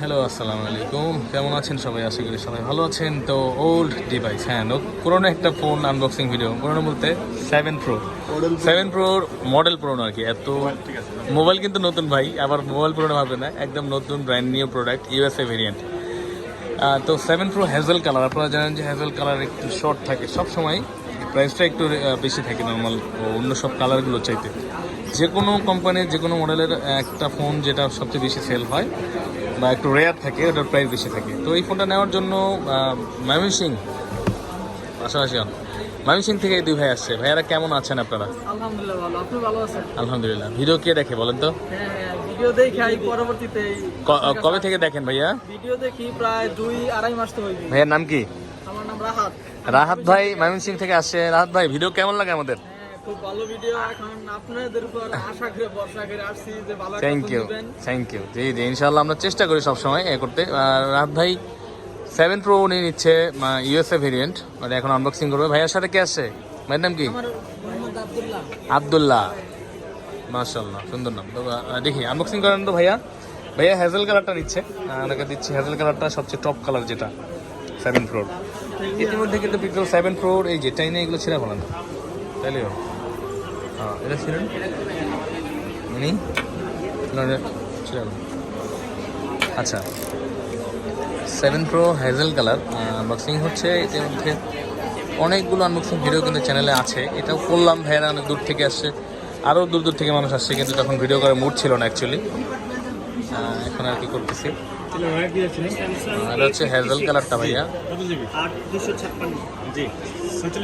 Hello আসসালামু আলাইকুম কেমন আছেন সবাই? আশা করি সবাই ভালো আছেন। তো ওল্ড ডিভাইস হ্যাঁ পুরোনো একটা ফোন আনবক্সিং ভিডিও পুরোনো বলতে সেভেন প্রো সেভেন প্রোর মডেল পুরোনো আর কি। এত মোবাইল কিন্তু নতুন ভাই। আবার মোবাইল পুরোনো ভাবে না। একদম নতুন brand new product USA variant তো সেভেন প্রো হ্যাজেল কালার আপনারা জানেন যে হ্যাজেল কালার একটু শর্ট থাকে। সব সময় প্রাইসটা একটু বেশি থাকে নর্মাল অন্য সব কালারগুলো চাইতে। যে কোনো কোম্পানির যে কোনো মডেলের একটা ফোন যেটা সবচেয়ে বেশি সেল হয় বা একটু রেয়ার থাকে ওটার প্রাইস বেশি থাকে। তো এই ফোনটা নেওয়ার জন্য মামি সিং পাশাপাশি সিং থেকে দুই ভাই আসছে। ভাইয়ারা কেমন আছেন আপনারা? আলহামদুলিল্লাহ ভালো। আপনি ভালো আছেন? আলহামদুলিল্লাহ। ভিডিও কে দেখে বলেন তো? হ্যাঁ হ্যাঁ ভিডিও দেখি পরবর্তীতে কবে থেকে দেখেন ভাইয়া? ভিডিও দেখি প্রায় দুই আড়াই মাস তো ভাইয়ার নাম কি? আমার নাম রাহাত। রাহাত ভাই মামিন সিং থেকে আসছে। রাহাত ভাই ভিডিও কেমন লাগে আমাদের? খুব ভালো ভিডিও এখন আপনাদের উপর আশা করে ভরসা করে আসছি যে ভালো থ্যাংক ইউ থ্যাংক ইউ জি জি ইনশাল্লাহ আমরা চেষ্টা করি সবসময় এ করতে। আর রাহাত ভাই সেভেন প্রো উনি নিচ্ছে ইউএসএ ভেরিয়েন্ট মানে এখন আনবক্সিং করবে। ভাইয়ার সাথে কে আসছে ভাইয়ের নাম কি? আব্দুল্লাহ। মাশাল্লাহ সুন্দর নাম। তো দেখি আনবক্সিং করেন তো ভাইয়া। ভাইয়া হ্যাজেল কালারটা নিচ্ছে। ওনাকে দিচ্ছি হ্যাজেল কালারটা সবচেয়ে টপ কালার যেটা সেভেন প্রোর ইতিমধ্যে কিন্তু পিক্সেল সেভেন প্রোর এই যে চাইনা এগুলো ছিঁড়ে ফেলেন। তাইলে এটা ছিলেন? উনি? আচ্ছা। Seven pro hazel colour unboxing হচ্ছে। এতে মধ্যে অনেকগুলো আনবক্সিং ভিডিও কিন্তু চ্যানেলে আছে। এটাও করলাম ভাইয়েরা অনেক দূর থেকে আসছে। আরও দূর দূর থেকে মানুষ আসছে কিন্তু তখন ভিডিও করার মুড ছিল না অ্যাকচুয়ালি এখন আর কি করতেছি। এটা হচ্ছে হ্যাজেল কালারটা ভাইয়া।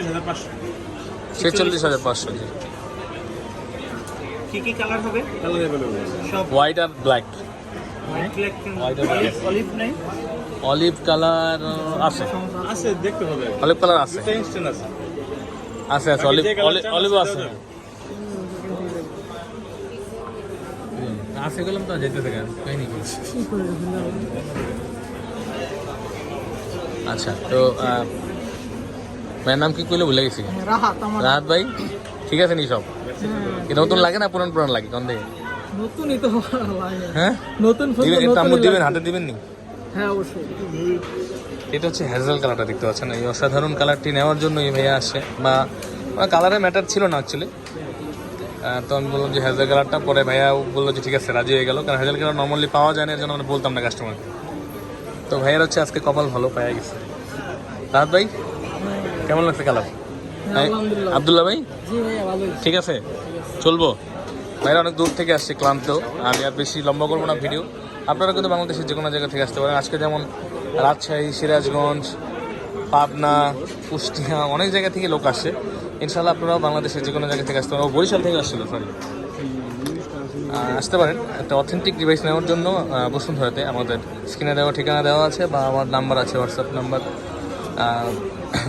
হাজার পাঁচশো। ছেচল্লিশ হাজার পাঁচশো জি। কি কি কালার হবে? কালার সব হোয়াইট আর ব্ল্যাক. অলিভ নেই? অলিভ কালার আছে। আছে দেখতে হবে। অলিভ কালার আছে। আছে। আছে আছে অলিভ অলিভ আছে। আছে গেলাম তো যেতে থেকে কাহিনি কি আচ্ছা তো ভাইয়ের নাম কি কইলে ভুলে গেছি। রাহাত রাহাত ভাই ঠিক আছে নি সব? হ্যাঁ, কি নতুন লাগে না পুরান পুরান লাগে? কোন থেকে নতুনই তো লাগে। হ্যাঁ? নতুন ফোন দিবেন। হাতে দিবেন নি হ্যাঁ অবশ্যই। এটা হচ্ছে হ্যাজেল কালারটা দেখতে পাচ্ছেন এই অসাধারণ কালারটি নেওয়ার জন্য এই ভাইয়া আসে বা কালারের ম্যাটার ছিল না অ্যাকচুয়ালি তো আমি বললাম যে হ্যাজেল কালারটা পরে ভাইয়া বলল যে ঠিক আছে রাজি হয়ে গেল। কারণ হ্যাজেল কালার নর্মালি পাওয়া যায় না এর জন্য আমরা বলতাম না কাস্টমারকে তো ভাইয়ার হচ্ছে আজকে কপাল ভালো পাওয়া গেছে। রাহাত ভাই? কেমন লাগছে কালার হ্যাঁ, আবদুল্লাহ ভাই? ঠিক আছে? চলবো। ভাইরা অনেক দূর থেকে আসছে ক্লান্ত। আমি আর বেশি লম্বা করব না ভিডিও। আপনারা কিন্তু বাংলাদেশের যে কোনো জায়গা থেকে আসতে পারেন। আজকে যেমন রাজশাহী সিরাজগঞ্জ পাবনা কুষ্টিয়া অনেক জায়গা থেকে লোক আসছে ইনশাল্লাহ আপনারাও বাংলাদেশের যে কোনো জায়গা থেকে আসতে পারেন। বরিশাল থেকে আসছিল সরি আসতে পারেন। একটা অথেন্টিক ডিভাইস নেওয়ার জন্য বসুন্ধরাতে। আমাদের স্ক্রিনে দেওয়া ঠিকানা দেওয়া আছে বা আমার নাম্বার আছে হোয়াটসঅ্যাপ নাম্বার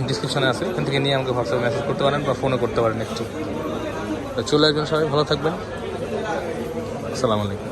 ডিসক্রিপশনে আছে। ওখান থেকে নিয়ে আমাকে হোয়াটসঅ্যাপে মেসেজ করতে পারেন বা ফোনও করতে পারেন একটু। চলে আসবেন সবাই, ভালো থাকবেন। আসসালামু আলাইকুম।